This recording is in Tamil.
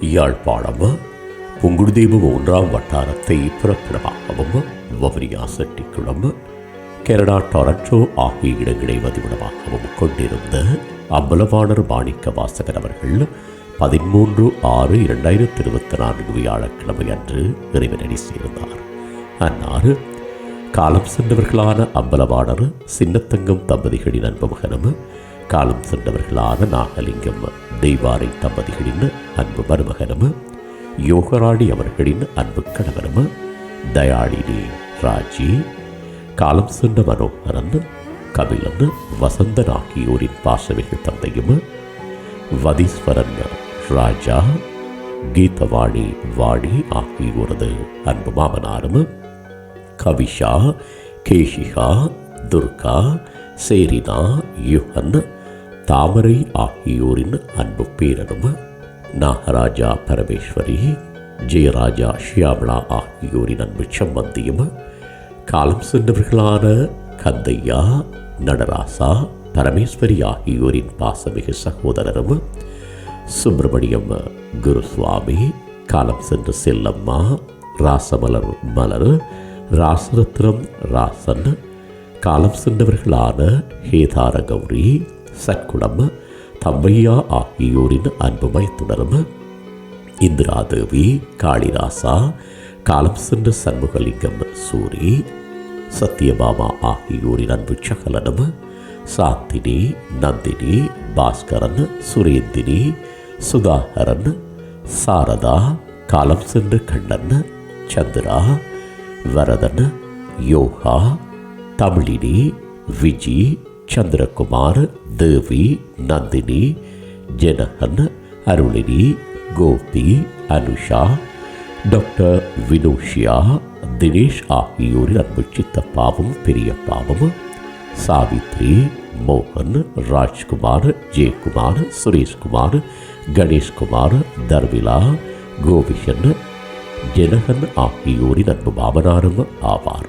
யாழ்ப்பாணம் புங்குடுதீவு மூன்றாம் வட்டாரத்தை பிறப்பிடமாகவும் வவுனியா செட்டிக்குளம் கனடா டொரண்டோ ஆகிய இடங்களை வதிவிடமாகவும் கொண்டிருந்த அம்பலவாணர் மாணிக்க வாசகர் அவர்கள் பதிமூன்று ஆறு இரண்டாயிரத்தி இருபத்தி நான்கு வியாழக்கிழமை அன்று இறைவனடி சேர்ந்தார். அன்னார் காலம் சென்றவர்களான அம்பலவாணர் சின்னத்தங்கம் தம்பதிகளின் அன்பு மகனும் காலம் சென்றவர்களான நாகலிங்கம் தெய்வாரை தம்பதிகளின் அன்பு மருமகனும் யோகராடி அவர்களின் அன்பு கணவனும் தயாளினி ராஜி காலம் சென்ற மனோகரன் கபிலன் வசந்தன் ஆகியோரின் பாசமிகு தந்தையும் வதீஸ்வரன் ராஜா கீதவாணி வாணி ஆகியோரது அன்பு மாமனாரும் கவிஷா கேஷிகா துர்கா சேரினா யுகன் தாமரை ஆகியோரின் அன்பு பேரனும் நாகராஜா பரமேஸ்வரி ஜெயராஜா ஷியாமளா ஆகியோரின் அன்பு சம்பந்தியும் காலம் சென்றவர்களான கந்தையா நடராசா பரமேஸ்வரி ஆகியோரின் பாசமிகு சகோதரரும் சுப்பிரமணியம் குருசுவாமி காலம் சென்ற செல்லம்மா ராசமலர் மலர் ராசரத்னம் ராசன் காலம் சென்றவர்களான ஹேதார கௌரி சற்குளம் தம்மையா ஆகியோரின் அன்புமயத்துடரும் இந்திராதேவி காளிதாசா காலம் சென்ற சண்முகலிங்கம் சூரி சத்யபாமா ஆகியோரின் அன்பு சகலனும். சாந்தினி நந்தினி பாஸ்கரன் சுரேந்தினி சுதாகரன் சாரதா காலம் சென்ற கண்ணன் சந்திரா வரதன் யோகா தமிழினி விஜி சந்திரகுமார் தேவி நந்தினி ஜெனகன் அருளினி கோபி அனுஷா டாக்டர் வினோஷியா தினேஷ் ஆகியோரின் அன்பு சித்தப்பாவும் பெரியப்பாவும் சாவித்ரி மோகன் ராஜ்குமார் ஜெயக்குமார் சுரேஷ்குமார் கணேஷ்குமார் தர்விலா கோபிஷன் ஜெனகன் ஆகியோரின் அன்பு மாமனாரும் ஆவார்.